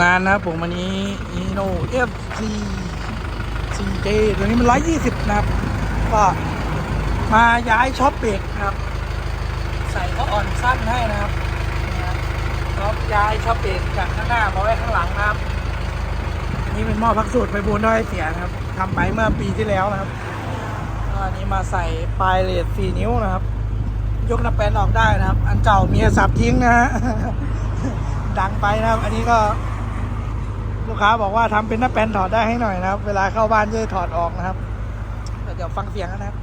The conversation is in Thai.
งานนะครับผมวันนี้อีโน FC CJ ตัวนี้มัน120นะครับ ก็มาย้ายช็อปเบรกนะครับ ใส่ก็อ่อนสั้นให้นะครับนะครับแล้วย้ายช็อปเบรกจากข้างหน้ามาไว้ข้างหลังนะครับ นี่เป็นหม้อพักสูตรไปบูนด้อยเสียนะครับทำไปเมื่อปีที่แล้วนะครับก็อันนี้มาใส่ปลายเลส4นิ้วนะครับ ยกน้าแปนออกได้นะครับ อันเก่าเมียสับทิ้งนะฮะดังไปนะครับ อันนี้ก็ ลูกค้าบอกว่าทำเป็นหน้าแปนถอดได้ให้หน่อยนะครับ เวลาเข้าบ้านจะได้ถอดออกนะครับ เดี๋ยวฟังเสียงนะครับ